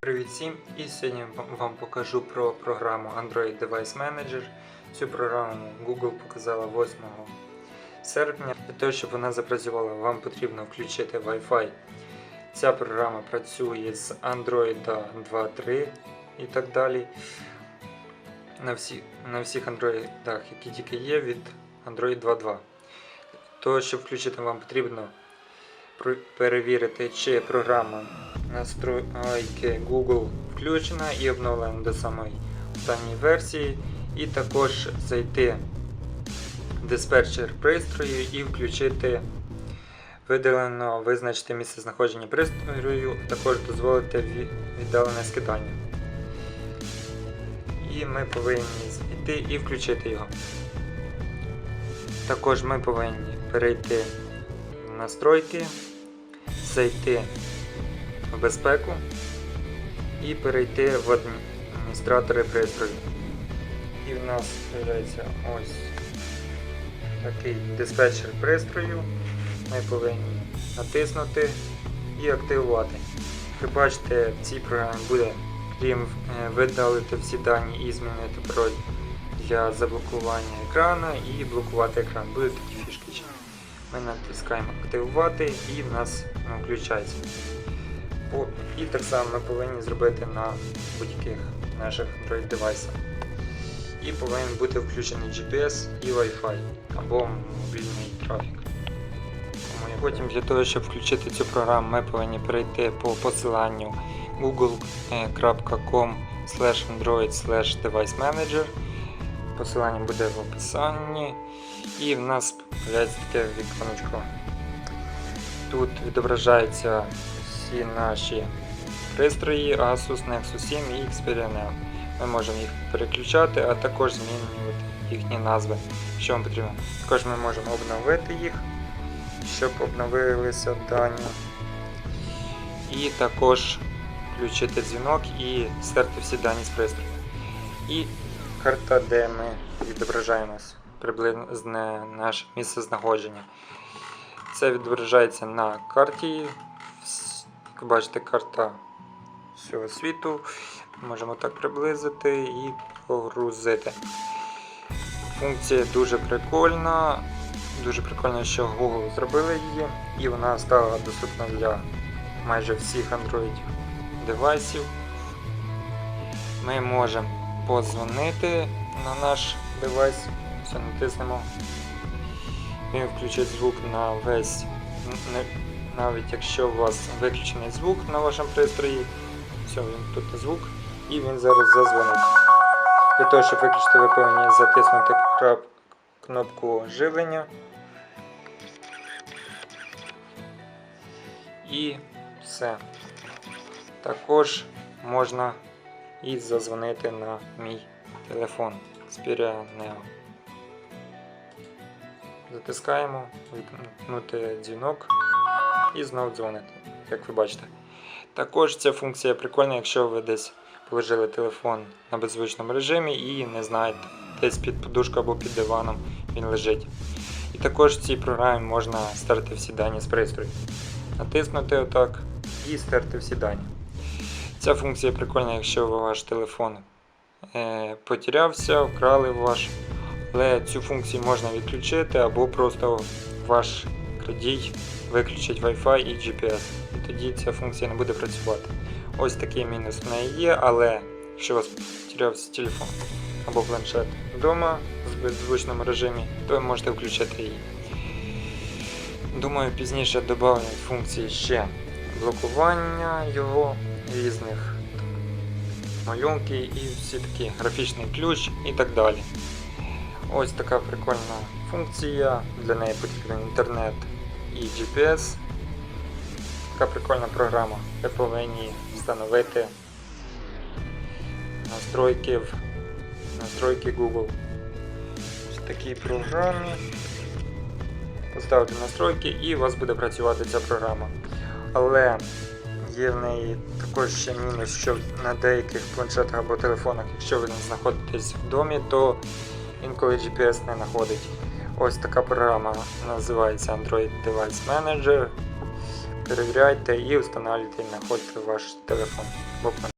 Привіт всім! І сьогодні вам покажу про програму Android Device Manager. Цю програму Google показала 8 серпня. Для того, щоб вона запрацювала, вам потрібно включити Wi-Fi. Ця програма працює з Android 2.3 і так далі. На, всі, на всіх Android, які тільки є від Android 2.2. Того, щоб включити, вам потрібно перевірити, чи програма настройки Google включена і обновлена до самої останньої версії. І також зайти в диспетчер пристрою і включити видалено визначити місце знаходження пристрою, також дозволити віддалене скидання. І ми повинні зайти і включити його. Також ми повинні перейти в настройки, зайти в безпеку і перейти в адміністратори пристрою. І в нас з'являється ось такий диспетчер пристрою. Ми повинні натиснути і активувати. Ви бачите, в цій програмі буде крім е, видалити всі дані і змінити пароль для заблокування екрану і блокувати екран. Будуть такі фішки. Ми натискаємо активувати і в нас воно включається. І так само ми повинні зробити на будь-яких наших Android девайсах. І повинен бути включений GPS і Wi-Fi або мобільний трафік. Потім для того, щоб включити цю програму, ми повинні перейти по посиланню google.com android device manager. Посилання буде в описанні. І в нас з'являється таке віконечко. Тут відображаються всі наші пристрої Asus Nexus 7 і Xperia. Ми можемо їх переключати, а також змінювати їхні назви, що вам потрібно. Також ми можемо обновити їх, щоб обновилися дані. І також включити дзвінок і стерти всі дані з пристрою. І карта, де ми відображаємо приблизне наше місце знаходження. Це відображається на карті. Як бачите, карта всього світу. Можемо так приблизити і погрузити. Функція дуже прикольна. Дуже прикольно, що Google зробили її, і вона стала доступна для майже всіх Android девайсів. Ми можемо подзвонити на наш девайс. Все, натиснемо. Він включить звук на весь, навіть якщо у вас виключений звук на вашому пристрої, все, він тут звук, і він зараз зазвонить. Для того, щоб виключити, ви повинні затиснути кнопку живлення. І все. Також можна і зазвонити на мій телефон Xperia Neo. Затискаємо, вімкнути дзвінок і знову дзвонити, як ви бачите. Також ця функція прикольна, якщо ви десь положили телефон на беззвучному режимі і не знаєте, десь під подушкою або під диваном він лежить. І також в цій програмі можна стерти всі дані з пристрою. Натиснути отак і стерти всі дані. Ця функція прикольна, якщо ваш телефон е, потерявся, вкрали ваш. Але цю функцію можна відключити або просто ваш крадій виключить Wi-Fi і GPS. І тоді ця функція не буде працювати. Ось такий мінус в неї є, але якщо у вас потерявся телефон або планшет вдома в беззвучному режимі, то ви можете включити її. Думаю, пізніше додавлять функції ще блокування його різних малюнки і всі такі графічний ключ і так далі. Ось така прикольна функція. Для неї потрібен інтернет і GPS. Така прикольна програма. Ви повинні встановити настройки в настройки Google. В такій програмі. Поставити настройки і у вас буде працювати ця програма. Але є в неї також ще мінус, що на деяких планшетах або телефонах, якщо ви не знаходитесь в домі, то інколи GPS не знаходить. Ось така програма називається Android Device Manager. Перевіряйте і встановлюйте і знаходьте ваш телефон.